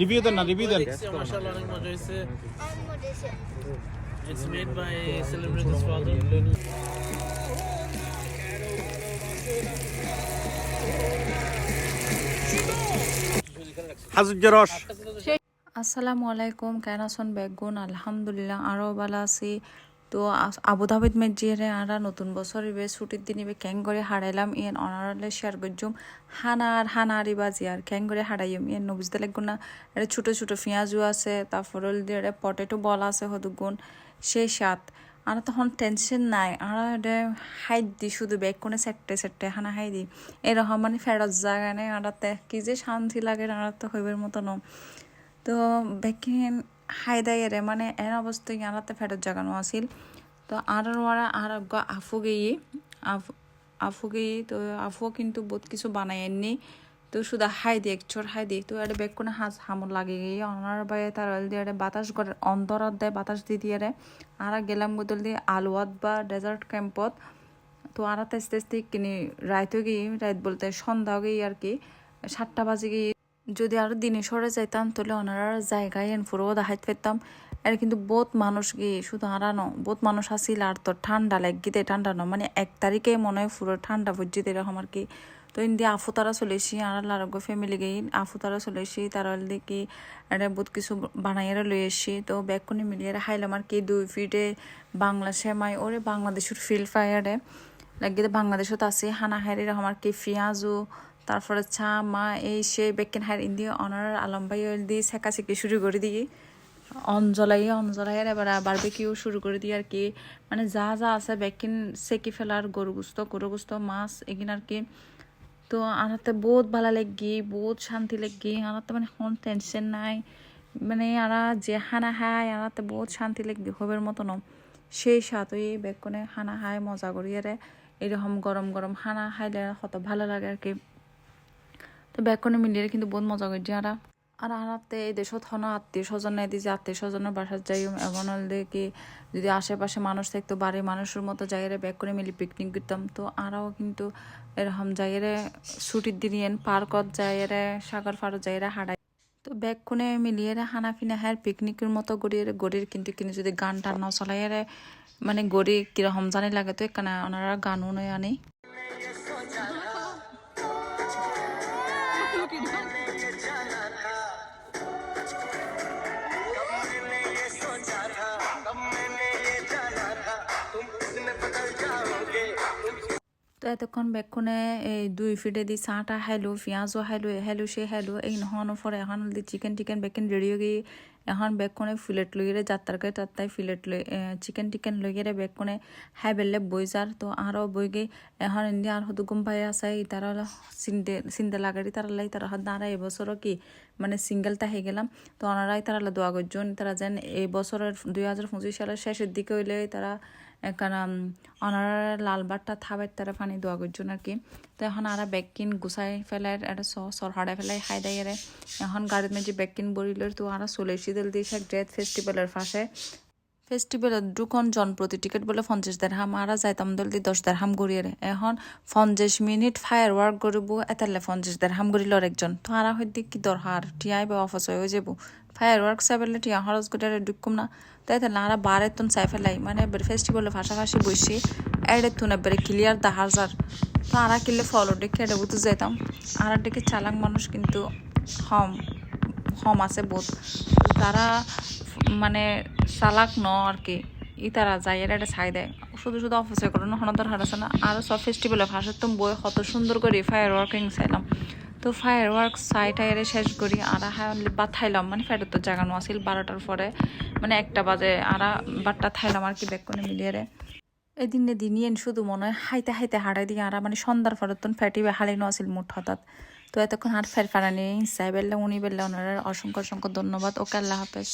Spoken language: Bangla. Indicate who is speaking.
Speaker 1: রিভিউ দেন না রিভিউ দেন।
Speaker 2: মাশাআল্লাহ অনেক মজা হয়েছে। সেলিব্রিটিস ফাদার
Speaker 1: হাজুজ্জা রস
Speaker 3: আসসালামু আলাইকুম কেন আছেন বেগুন? আলহামদুলিল্লাহ আরও ভালো আছি। তো আবুধাবিত মেজিয়ারে আরা নতুন বছর ইবে ছুটির দিন ইবে ক্যাং করে হারাইলাম। ইয়েন অনারলে শেয়ার করজুম। হানার, হানারি বাজি আর ক্যাং করে হারাইম ইয়েন নবুজতে লাগুন না এটা ছোটো ছোটো পেঁয়াজও আছে তারপর দিয়ে পটেটো বল আছে হদুগুন সেই সাত। আর তখন টেনশন নাই। আর হাইট দি শুধু বেগ কোনে সেটে সেটে হানা হাই দি। এরকম মানে ফেরত জায়গা নেই। আড়াতে কি যে শান্তি লাগে আর তো হইবের মতো ন তো বেকিন হায়দাইরে মানে এন অবস্থায় ইয়ানাতে ফেরত জাগানো আছিল তো আর ওরা আর আফু গেই। আফু আফু গেই, তো আফু কিন্তু বহুত কিছু বানাই আননি তো শুধু হাই দিয়ে একচোর হাই দিয়ে। তো এটা বেগ কোনো হাজ হামর লাগে গিয়ে অনার বাইরে তার অল দিয়ে বাতাস করে অন্তরাত দেয় বাতাস দিয়ে দিয়ে আর গেলাম বদল দিয়ে আলুয়াত বা ডেজার্ট ক্যাম্পত। তো আর আস্তে আস্তে কিনি রাইতে গিয়ে রাইত বলতে সন্ধ্যা গিয়ে আর কি। সাতটা বাজে গিয়ে যদি আরও দিনে সরে যাইতাম, তাহলে ওনারা জায়গায় এন ফুরো দেখাইতে পেতাম আর কিন্তু বহুত মানুষ গিয়ে শুধু আরানো বহুত মানুষ আসিল আর তো ঠান্ডা লাগিতে ঠান্ডা ন মানে এক তারিখে মনে হয় পুরো ঠান্ডা বুঝছি এরকম আর কি। তো ইন্দি আফু তারা চলে এসি আর লারগ্য ফ্যামিলি গেই, আফু তারা চলে এসি তারা দেখি বহুত কিছু বানাইয়ারে লই এসি তো ব্যাগ কোনে মিলিয়ে খাইলাম আর কি, দুই ফিটে বাংলা সেমাই, ওরে বাংলাদেশের ফিল ফায়ারে লাগিয়ে বাংলাদেশত আছে হানা হাইরে এরকম আর কি পেঁয়াজও তারপরে চা মা, এই, সে, বেকেন হার ইন্দি অনার আলম ভাই দিয়ে শেখা, শিখি, শুরু করে দিই। অঞ্জলাই অঞ্জলাই এবার বারবিকিউ শুরু করে দিই আর কি। মানে যা যা আছে, বেকিন, সেকি ফেলার, গরু গুস্ত গরু গুস্ত, মাছ, এগিন আর কি। তো আনাতে বহুত ভালো লাগি, বহুত শান্তি লাগি। আনাতে মানে কোন টেনশন নাই। মানে আরা যে হানা হায়, আনাতে বহুত শান্তি লাগি, হবের মতো ন সেই সাথে এই বেকনে হানা হায়, মজা করিয়ারে এরকম গরম গরম হানা খাইলে কত ভালো লাগে আর কি। তো ব্যাকনে মিলিয়ে কিন্তু বহুত মজা করছি আরা আর আনাতে এই দেশত হন আত্মীয় স্বজন নাই দিয়েছে আত্মীয় স্বজনের বাসার যাই এমন হলে কি যদি আশেপাশে মানুষ থাকতো, বাড়ির মানুষের মতো জায়গায় ব্যাক করে মিলি পিকনিক করতাম, তো আরাও কিন্তু এরকম জায়গায় ছুটির দিন পার্কত জায়গায় সাগর ফারত জায়গায় হারাই তো ব্যাগ কোনে মিলিয়ে হানা ফিনা হ্যার পিকনিকের মতো গড়িয়ে গড়ির কিন্তু কিন্তু যদি গান টান চলাই মানে গড়ি কীরকম জানি লাগে তো, এখানে ওনারা গানও নয় আনি। এতক্ষণ বেক্ষণে এই দুই ফিটে দি চাহটা খাইলো পিঁয়াজও খাইলো খাইলো সে খাইলো। এই নহন পরে এখন দি চিকেন টিকেন বেকেন রেডি হয়ে গিয়ে এখন বেক্ষণে ফিলেট গেলে যাত্রাকে তাত্তাই ফিলেট লই চিকেন টিকেন গেলে বেক্ষণে খাই বেলে বই যার তো আরও বই গিয়ে এখন ইন্ডিয়া আর হতো গুম পাই আছে তারা চিনতে চিনতে লাগারি তারা লাই তারা দাঁড়া এবছরও কি মানে সিঙ্গেলটা হয়ে গেলাম। তো ওনারাই তারা দোয়া করছেন তারা যেন এই বছরের দুই হাজার পঁচিশ সালের শেষের দিকে হইলে তারা কারণ ওনারা লাল বাটটা থাবের তারা পানি দোয়া করছেন আর কি তো এখন আর বেগকিন গুছাই ফেলাই একটা সর হাড়াই ফেলাই খাই দেয় এখন গাড়ির মেঝে বেগকিন বরিল তো আর চলে দল দিয়েছে দিয়ে ড্রেথ ফেস্টিভ্যালের পাশে ফেস্টিভ্যালত দুখন জন প্রতি টিকিট বলে পঞ্চাশ দেড়হাম আরা যাইতাম দল দি দশ দেড়হাম গড়িয়ে এখন পঞ্চাশ মিনিট ফায়ার ওয়ার্ক করিব এতালে পঞ্চাশ দেড়হাম গড়িল একজন। তো আরা হইতে কি দরকার টিয়াই বা অফিস হয়ে যাব। ফায়ার ওয়ার্ক চাইলে টিয়া খরচ করে ডুকুম না। তাই তাহলে আরা বারের তুন চাই ফেলাই মানে এবার ফেস্টিভ্যালের পাশাপাশি বসে এডের তুন এবারে ক্লিয়ার দাহার যার তো আরা কিনলে ফলো ডেকে এটা বুঝতে যাইতাম? আর ডেকে চালাক মানুষ কিন্তু হম হম আছে তো তারা মানে চালাক ন আর কি। ই তারা যাই এটা ছাই দেয়। শুধু শুধু অফিসে করে হন দরকার আছে না আর সব ফেস্টিভ্যালে ভাষার তো বই কত সুন্দর করে ফায়ার ওয়ার্কিং চাইলাম। তো ফায়ার ওয়ার্ক সাই টায়ারে শেষ করি, আর হ্যাঁ বা থাইলাম। মানে ফেরত তো জাগানো আছিল বারোটার পরে মানে একটা বাজে, আর বারটা থাইলাম আর কি ব্যাগ করে মিলিয়ে রে। এদিন দিনিয়েন শুধু মনে হয় হাইতে হাইতে হাড়াই দিয়ে আর মানে সন্ধ্যার ফেরতন ফ্যাটি হারাইনো আছিল মুঠ হঠাৎ। তো এতক্ষণ হাট ফের ফেরানি সাই বেললে উনি বেললে ওনারা অসংখ্য অসংখ্য ধন্যবাদ। ওকে আল্লাহ হাফেজ।